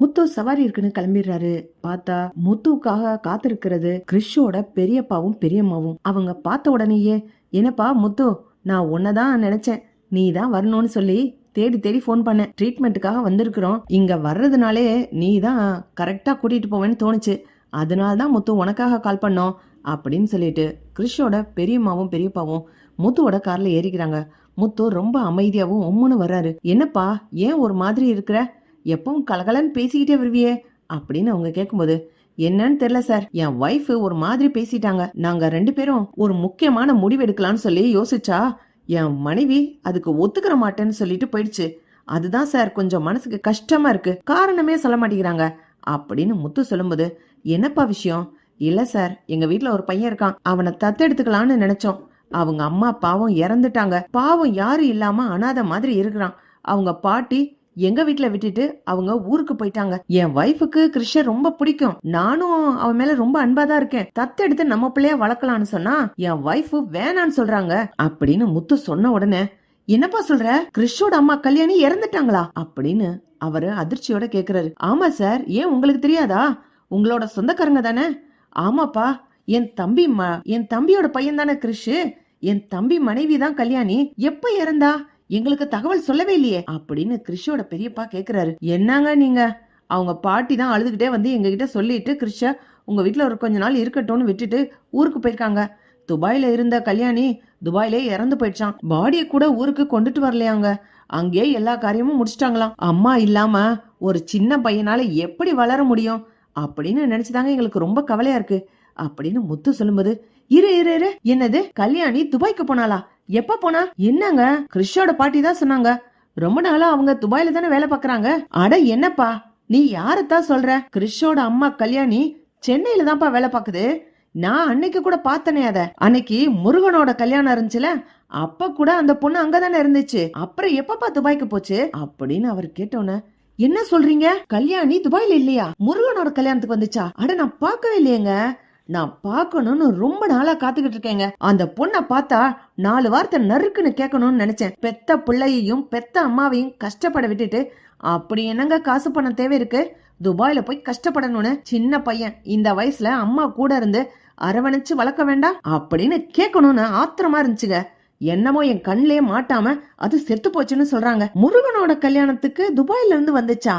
முத்து சவாரி இருக்குன்னு கிளம்பிடுறாரு. பார்த்தா முத்துவுக்காக காத்திருக்கிறது கிறிஷோட பெரியப்பாவும் பெரியம்மாவும். அவங்க பார்த்த உடனேயே என்னப்பா முத்து நான் உன்னதான் நினைச்சேன். நீ தான் வரணும்னு சொல்லி தேடி தேடி ஃபோன் பண்ணேன் ட்ரீட்மெண்ட்டுக்காக வந்திருக்கிறோம். இங்க வர்றதுனாலே நீ தான் கரெக்டா கூட்டிட்டு போவேன்னு தோணுச்சு. அதனால தான் முத்து உனக்காக கால் பண்ணோம். அப்படின்னு சொல்லிட்டு கிறிஷோட பெரியம்மாவும் பெரியப்பாவும் முத்துவோட கார்ல ஏறிக்கிறாங்க. முத்து ரொம்ப அமைதியாவும் உம்முன்னு வர்றாரு. என்னப்பா ஏன் ஒரு மாதிரி இருக்கிற? எப்பவும் கலகலன்னு பேசிக்கிட்டே வருவியே? அப்படின்னு அவங்க கேட்கும்போது என்னன்னு தெரியல சார். என் ஒய்ஃப் ஒரு மாதிரி பேசிட்டாங்க. நாங்க ரெண்டு பேரும் ஒரு முக்கியமான முடிவு எடுக்கலாம்னு சொல்லி யோசிச்சா என் மனைவி அதுக்கு ஒத்துக்கிற மாட்டேன்னு சொல்லிட்டு போயிடுச்சு. அதுதான் சார் கொஞ்சம் மனசுக்கு கஷ்டமா இருக்கு. காரணமே சொல்ல மாட்டேங்கிறாங்க. அப்படின்னு முத்து சொல்லும்போது என்னப்பா விஷயம்? இல்ல சார் எங்க வீட்டுல ஒரு பையன் இருக்கான். அவனை தத்தெடுத்துக்கலாம்னு நினைச்சோம். அவங்க அம்மா பாவம் இறந்துட்டாங்க. பாவம் யாரும் இல்லாம அனாதை மாதிரி இருக்கிறான். அவங்க பாட்டி எங்க வீட்டுல விட்டுட்டு அவங்க ஊருக்கு போயிட்டாங்க. என் ஒய்ஃபுக்கு கிருஷ்ண ரொம்ப பிடிக்கும். நானும் அவன் மேல ரொம்ப அன்பா தான் இருக்கேன். தத்தெடுத்து நம்ம பிள்ளைய வளர்க்கலாம்னு சொன்னா என் ஒய்ஃப் வேணான்னு சொல்றாங்க. அப்படின்னு முத்து சொன்ன உடனே என்னப்பா சொல்ற? கிறிஷோட அம்மா கல்யாணி இறந்துட்டாங்களா? அப்படின்னு அவரு அதிர்ச்சியோட கேக்குறாரு. ஆமா சார் ஏன் உங்களுக்கு தெரியாதா? உங்களோட சொந்தக்காரங்க தானே? ஆமாப்பா என் தம்பி ம- என் தம்பியோட பையன் தானே கிறிஷ் என் தம்பி மனைவி தான் கல்யாணி. எப்ப இறந்தா? எங்களுக்கு தகவல் சொல்லவே இல்லையே அப்படின்னு கிறிஷோட பெரியப்பா கேக்குறாரு. என்னங்க நீங்க? அவங்க பாட்டி தான் அழுதுகிட்டே வந்து எங்ககிட்ட சொல்லிட்டு கிறிஷ உங்க வீட்ல ஒரு கொஞ்ச நாள் இருக்கட்டும்னு விட்டுட்டு ஊருக்கு போயிருக்காங்க. துபாயில இருந்த கல்யாணி துபாயிலே இறந்து போயிடுச்சான் பாடியை கூட ஊருக்கு கொண்டுட்டு வரலையாங்க. அங்கேயே எல்லா காரியமும் முடிச்சிட்டாங்களாம். அம்மா இல்லாம ஒரு சின்ன பையனால எப்படி வளர முடியும்? அப்படின்னு நினைச்சுதாங்க எங்களுக்கு ரொம்ப கவலையா இருக்கு. அப்படின்னு முத்து சொல்லும்போது இரு இரு இரு. என்னது? கல்யாணி துபாய்க்கு போனாளா? எப்ப போனா? என்னங்க? கிறிஷோட பாட்டி தான் சொன்னாங்க. ரொம்ப நாளா அவங்க துபாயில தானே வேலை பாக்குறாங்க. அட என்னப்பா? நீ யாரத்தான் சொல்ற? கிறிஷோட அம்மா கல்யாணி சென்னையில தான்ப்பா வேலை பாக்குது. நான் அன்னைக்கு கூட பார்த்தனே அத. அன்னைக்கு முருகனோட கல்யாணம் இருந்துச்சுல? அப்ப கூட அந்த பொண்ணு அங்கதானே இருந்துச்சு. அப்புறம் எப்பப்பா துபாய்க்கு போச்சு? அப்படின்னு அவர் கேட்டோன்னே என்ன சொல்றீங்க? கல்யாணி துபாயில இல்லையா? முருகனோட கல்யாணத்துக்கு வந்துச்சா? அட நான் பார்க்கவே இல்லையேங்க. நான் பார்க்கணும்னு ரொம்ப நாளா காத்துக்கிட்டு இருக்கேங்க. அந்த பொண்ணை பார்த்தா நாலு வார்த்தை நறுக்குன்னு கேட்கணும்னு நினைச்சேன். பெத்த பிள்ளையையும் பெத்த அம்மாவையும் கஷ்டப்பட விட்டுட்டு அப்படி என்னங்க காசு பணம் தேவை இருக்கு? துபாயில போய் கஷ்டப்படணும்னு சின்ன பையன் இந்த வயசுல அம்மா கூட இருந்து அரவணைச்சு வளர்க்க வேண்டாம்? அப்படின்னு கேட்கணும்னு ஆத்திரமா இருந்துச்சுங்க. என்னமோ என் கண்ணிலே மாட்டாம அது செத்து போச்சுன்னு சொல்றாங்க. முருகனோட கல்யாணத்துக்கு துபாயில இருந்து வந்துச்சா?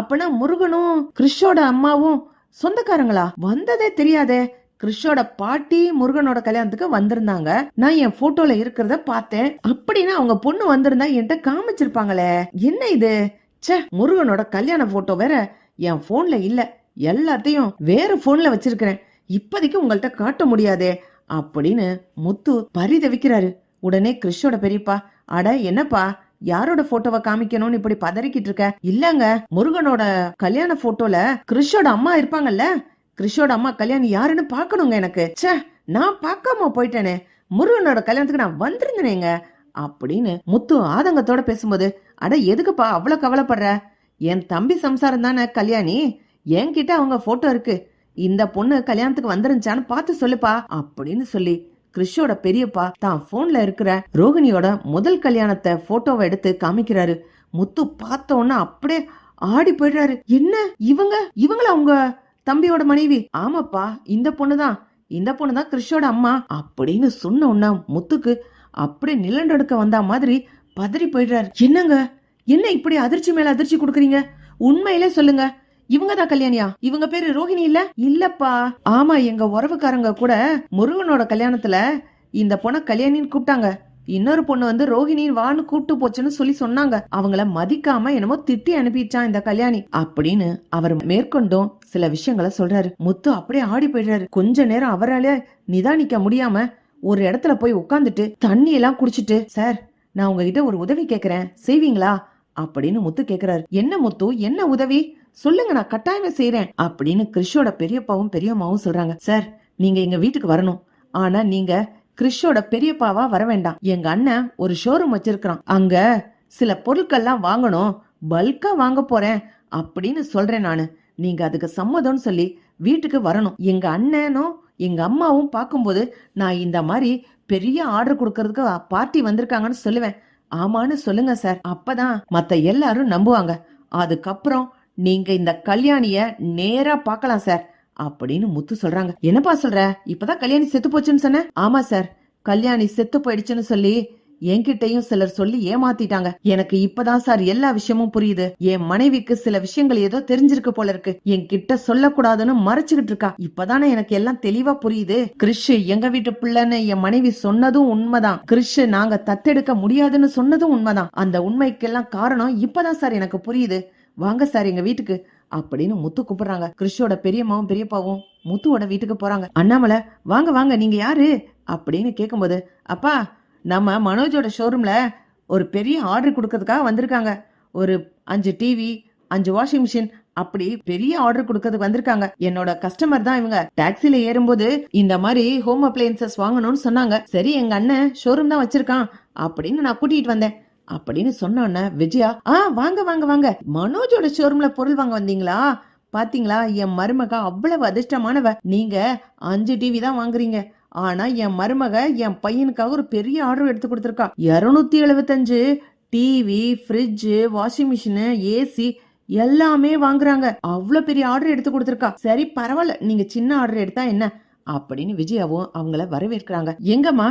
அப்பனா முருகனும் கிறிஷோட அம்மாவும் சொந்தக்காரங்களா? வந்ததே தெரியாதே. கிறிஷோட பாட்டி முருகனோட கல்யாணத்துக்கு வந்திருந்தாங்க. நான் என் போட்டோல இருக்கிறத பார்த்தேன். அப்படின்னா அவங்க பொண்ணு வந்திருந்தா என்கிட்ட காமிச்சிருப்பாங்களே. என்ன இது? ச்சே முருகனோட கல்யாண போட்டோ வேற என் போன்ல இல்ல. எல்லாத்தையும் வேற போன்ல வச்சிருக்கிறேன். இப்போதைக்கு உங்கள்ட்ட காட்ட முடியாதே. அப்படின்னு முத்து பரிதவிக்கிறாரு. உடனே கிறிஷோட பெரியப்பா அட என்னப்பா? யாரோட போட்டோவை காமிக்கணும்னு இப்படி பதறிக்கிட்டு இருக்க? இல்லங்க முருகனோட கல்யாண போட்டோல கிறிஷோட அம்மா இருப்பாங்கல்ல? கிறிஷோட அம்மா கல்யாணம் யாருன்னு பார்க்கணுங்க எனக்கு. ச்சே நான் பார்க்காம போயிட்டேனே. முருகனோட கல்யாணத்துக்கு நான் வந்திருந்தேனேங்க. அப்படின்னு முத்து ஆதங்கத்தோட பேசும்போது அட எதுக்குப்பா அவ்வளவு கவலைப்படுற? என் தம்பி சம்சாரம் தானே கல்யாணி? என்கிட்ட அவங்க போட்டோ இருக்கு. இந்த பொண்ணு கல்யாணத்துக்கு வந்துருந்துச்சான்னு பார்த்து சொல்லுப்பா அப்படின்னு சொல்லி கிறிஷோட பெரியப்பா தான் போன்ல இருக்கிற ரோகிணியோட முதல் கல்யாணத்தை போட்டோவை எடுத்து காமிக்கிறாரு. முத்து பார்த்த உடனே அப்படியே ஆடி போயிடுறாரு. என்ன? இவங்க? இவங்களா உங்க தம்பியோட மனைவி? ஆமாப்பா இந்த பொண்ணுதான். இந்த பொண்ணுதான் கிறிஷோட அம்மா. அப்படின்னு சொன்ன உடனே முத்துக்கு அப்படியே நிலண்டெடுக்க வந்தா மாதிரி பதறி போயிடுறாரு. என்னங்க? என்ன இப்படி அதிர்ச்சி மேல அதிர்ச்சி கொடுக்குறீங்க? உண்மையிலே சொல்லுங்க. இவங்க தான் கல்யாணியா? இவங்க பேரு ரோஹிணி இல்ல? இல்லப்பா. ஆமா எங்க உறவுக்காரங்க கூட முருகனோட கல்யாணத்துல இந்த பொண்ண கல்யாணின்னு கூப்பிட்டாங்க. இன்னொரு பொண்ணு வந்து ரோஹிணின் வான்னு கூப்பிட்டு போச்சுன்னு சொல்லி சொன்னாங்க. அவங்கள மதிக்காம என்னமோ திட்டி அனுப்பிச்சான் இந்த கல்யாணி அப்படின்னு அவர் மேற்கொண்டும் சில விஷயங்களை சொல்றாரு. முத்து அப்படியே ஆடி போயிடுறாரு. கொஞ்ச நேரம் அவரால நிதானிக்க முடியாம ஒரு இடத்துல போய் உட்காந்துட்டு தண்ணி எல்லாம் குடிச்சிட்டு சார் நான் உங்ககிட்ட ஒரு உதவி கேக்குறேன். செய்வீங்களா? அப்படின்னு முத்து கேக்குறாரு. என்ன முத்து? என்ன உதவி? சொல்லுங்க நான் கட்டாயமே செய்யறேன் அப்படின்னு கிறிஷோட பெரியப்பாவும் பெரியம்மாவும் சொல்றாங்க. சார் நீங்க எங்க வீட்டுக்கு வரணும். ஆனா நீங்க கிறிஷோட பெரியப்பாவா வர வேண்டாம். எங்க அண்ணன் ஒரு ஷோரூம் வச்சிருக்கிறான். அங்க சில பொருட்கள்லாம் வாங்கணும். பல்கா வாங்க போறேன் அப்படின்னு சொல்றேன் நானு. நீங்க அதுக்கு சம்மதம்னு சொல்லி வீட்டுக்கு வரணும். எங்க அண்ணனும் எங்க அம்மாவும் பார்க்கும்போது நான் இந்த மாதிரி பெரிய ஆர்டர் கொடுக்கறதுக்கு பார்ட்டி வந்திருக்காங்கன்னு சொல்லுவேன். ஆமான்னு சொல்லுங்க சார். அப்பதான் மத்த எல்லாரும் நம்புவாங்க. அதுக்கப்புறம் நீங்க இந்த கல்யாணிய நேரா பார்க்கலாம் சார். அப்படின்னு முத்து சொல்றாங்க. என்னப்பா சொல்ற? இப்பதான் கல்யாணி செத்து போச்சுன்னு சொன்ன? ஆமா சார். கல்யாணி செத்து போயிடுச்சுன்னு சொல்லி என்கிட்டயும் சிலர் சொல்லி ஏமாத்திட்டாங்க. எனக்கு இப்பதான் சார் எல்லா விஷயமும் புரியுது. என் மனைவிக்கு சில விஷயங்கள் ஏதோ தெரிஞ்சிருக்கு போல இருக்கு. என்கிட்ட சொல்லக்கூடாதுன்னு மறைச்சுக்கிட்டு இருக்கா. இப்பதானே எனக்கு எல்லாம் தெளிவா புரியுது. கிறிஷ் எங்க வீட்டு பிள்ளைன்னு என் மனைவி சொன்னதும் உண்மைதான். கிறிஷ் நாங்க தத்தெடுக்க முடியாதுன்னு சொன்னதும் உண்மைதான். அந்த உண்மைக்கெல்லாம் காரணம் இப்பதான் சார் எனக்கு புரியுது. வாங்க சார் எங்க வீட்டுக்கு. அப்படின்னு முத்து கூப்பிடுறாங்க. கிறிஷோட பெரியம்மாவும் பெரியப்பாவும் முத்துவோட வீட்டுக்கு போறாங்க. அண்ணாமலை வாங்க வாங்க நீங்க யாரு? அப்படின்னு கேட்கும்போது அப்பா நம்ம மனோஜோட ஷோரூம்ல ஒரு பெரிய ஆர்டர் கொடுக்கறதுக்காக வந்திருக்காங்க. ஒரு அஞ்சு டிவி அஞ்சு வாஷிங் மிஷின் அப்படி பெரிய ஆர்டர் கொடுக்கறதுக்கு வந்திருக்காங்க. என்னோட கஸ்டமர் தான் இவங்க. டாக்ஸில ஏறும்போது இந்த மாதிரி ஹோம் அப்ளையன்சஸ் வாங்கணும்னு சொன்னாங்க. சரி எங்க அண்ணன் ஷோரூம் தான் வச்சிருக்கான் அப்படின்னு நான் கூட்டிட்டு வந்தேன். அப்படின்னு சொன்னோன்ன விஜயா ஆ வாங்க வாங்க வாங்க. மனோஜோட ஷோரூம்ல பொருள் வாங்க வந்தீங்களா? பாத்தீங்களா? என் மருமக அவ்வளவு அதிர்ஷ்டமானவ. நீங்க அஞ்சு டிவி தான் வாங்குறீங்க. ஆனா என் மருமக என் பையனுக்காக ஒரு பெரிய ஆர்டர் எடுத்து கொடுத்துருக்கா. இருநூத்தி எழுபத்தஞ்சு TV fridge washing machine AC எல்லாமே வாங்குறாங்க. அவ்வளோ பெரிய ஆர்டர் எடுத்து கொடுத்துருக்கா. சரி பரவாயில்ல. நீங்க சின்ன ஆர்டர் எடுத்தா என்ன? அப்படின்னு விஜயாவும் அவங்கள வரவேற்கிறாங்க. எங்கம்மா?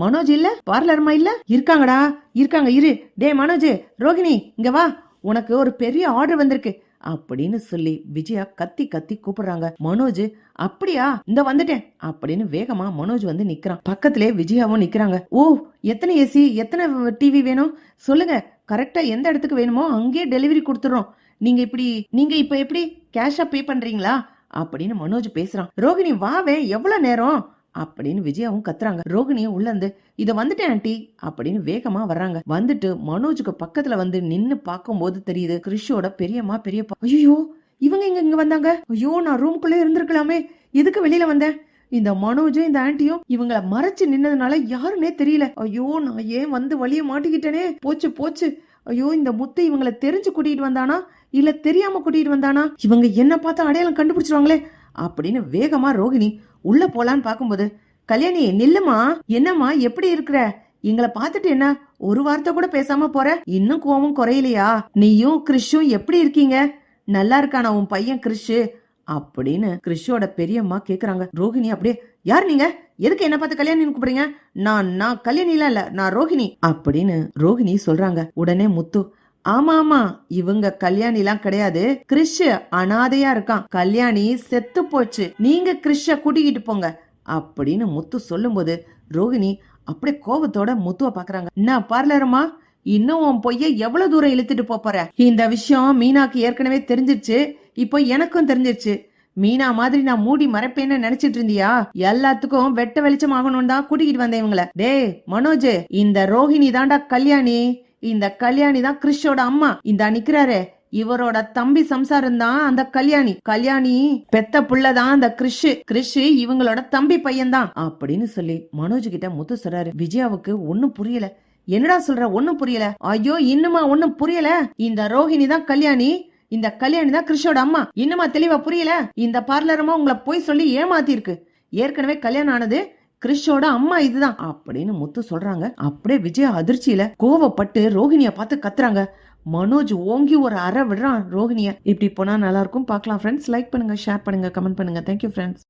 மனோஜ் இல்ல? பார்லர்மா இல்ல? இருக்காங்கடா. இருக்காங்க இரு. டே மனோஜ் ரோகிணி இங்க வா. உனக்கு ஒரு பெரிய ஆர்டர் வந்திருக்கு. அப்படின்னு சொல்லி விஜயா கத்தி கத்தி கூப்பிடுறாங்க. மனோஜ் அப்படியா? இந்த வந்துட்டேன். அப்படின்னு வேகமா மனோஜ் வந்து நிக்கிறான். பக்கத்திலே விஜயாவும் நிக்கிறாங்க. ஓ எத்தனை ஏசி எத்தனை டிவி வேணும்? சொல்லுங்க. கரெக்டா எந்த இடத்துக்கு வேணுமோ அங்கேயே டெலிவரி கொடுத்துறோம். நீங்க இப்படி நீங்க இப்ப எப்படி கேஷா பே பண்றீங்களா? அப்படின்னு மனோஜ் பேசுறான். ரோகிணி வாவே எவ்வளவு நேரம்? அப்படின்னு விஜயாவும் கத்துறாங்க. ரோகிணியும் உள்ள இருந்து இத வந்துட்டேன் ஆண்டி அப்படின்னு வேகமா வர்றாங்க. வந்துட்டு மனோஜுக்கு பக்கத்துல வந்து நின்னு பார்க்கும்போது தெரியுது கிறிஷோட பெரியம்மா பெரியப்பா ஐயோ இவங்க இங்க இங்க வந்தாங்க? ஐயோ நான் ரூம்குள்ளே இருந்திருக்கலாமே எதுக்கு வெளியில வந்தேன்? இந்த மனோஜும் இந்த ஆண்டியும் இவங்கள மறைச்சு நின்னதுனால யாருன்னே தெரியல. ஐயோ நான் ஏன் வந்து வழிய மாட்டிக்கிட்டேனே? போச்சு போச்சு. ஐயோ இந்த முத்து இவங்கள தெரிஞ்சு கூட்டிட்டு வந்தானா? இல்ல தெரியாம கூட்டிட்டு வந்தானா? இவங்க என்ன பார்த்தா அடையாளம் கண்டுபிடிச்சிருவாங்களே? அப்படின்னு வேகமா ரோகிணி உள்ள போலான்னு பார்க்கும்போது கல்யாணி நில்லுமா? என்னம்மா? எப்படி இருக்கிற? எங்களை பார்த்துட்டு என்ன? ஒரு வார்த்தை கூட பேசாம போற? இன்னும் கோவம் குறையலையா? நீயும் கிறிஷும் எப்படி இருக்கீங்க? நல்லா இருக்கானா உன் பையன் கிறிஷு? அப்படின்னு கிறிஷோட பெரியம்மா கேக்குறாங்க. ரோகிணி அப்படியே யார் நீங்க? எதுக்கு என்ன பார்த்து கல்யாணி கூப்பிடுறீங்க? நான் நான் கல்யாணிலாம் இல்ல நான் ரோஹிணி அப்படின்னு ரோகிணி சொல்றாங்க. உடனே முத்து ஆமா ஆமா இவங்க கல்யாணிலாம் கிடையாது. கிறிஷ் அனாதையா இருக்கான். கல்யாணி செத்து போச்சு. நீங்க கிறிஷ கூட்டிக்கிட்டு போங்க. அப்படின்னு முத்து சொல்லும்போது ரோகிணி அப்படியே கோபத்தோட முத்துவ பாக்குறாங்க என்ன பார்லருமா? இன்னும் உன் பொய்ய எவ்வளவு தூரம் இழுத்துட்டு போற? இந்த விஷயம் மீனாக்கு ஏற்கனவே தெரிஞ்சிருச்சு. இப்போ எனக்கும் தெரிஞ்சிருச்சு. மீனா மாதிரி நான் மூடி மறைப்பேன்னு நினைச்சிட்டு இருந்தியா? எல்லாத்துக்கும் வெட்ட வெளிச்சம் ஆகணும் தான் கூட்டிக்கிட்டு வந்தேன் இவங்கள. டேய் மனோஜ் இந்த ரோஹிணி தாண்டா கல்யாணி. இந்த கல்யாணி தான் கிறிஷோட அம்மா. இந்த நிக்கிறாரு. இவரோட தம்பி சம்சாரம் தான் அந்த கல்யாணி. கல்யாணி பெத்த புள்ளதான் அந்த கிறிஷு. கிறிஷு இவங்களோட தம்பி பையன் தான். அப்படின்னு சொல்லி மனோஜ் கிட்ட முத்து சொல்றாரு. விஜயாவுக்கு ஒண்ணும் புரியல. என்னடா சொல்ற? ஒண்ணும் புரியல. ஐயோ இன்னுமா ஒண்ணும் புரியல. இந்த ரோஹிணி தான் கல்யாணி. இந்த கல்யாணி தான் கிறிஷோட அம்மா. இன்னுமா தெளிவா புரியல? இந்த பார்லரமா உங்களை போய் சொல்லி ஏமாத்திருக்கு ஏற்கனவே கல்யாணம் ஆனது. கிறிஷோட அம்மா இதுதான் அப்படின்னு முத்து சொல்றாங்க. அப்படியே விஜய் அதிர்ச்சியில கோவப்பட்டு ரோஹிணிய பார்த்து கத்துறாங்க. மனோஜ் ஓங்கி ஒரு அறை விடுறான் ரோஹிணிய. இப்படி போனா நல்லா இருக்கும். பார்க்கலாம் ஃப்ரெண்ட்ஸ் லைக் பண்ணுங்க ஷேர் பண்ணுங்க கமெண்ட் பண்ணுங்க. Thank you friends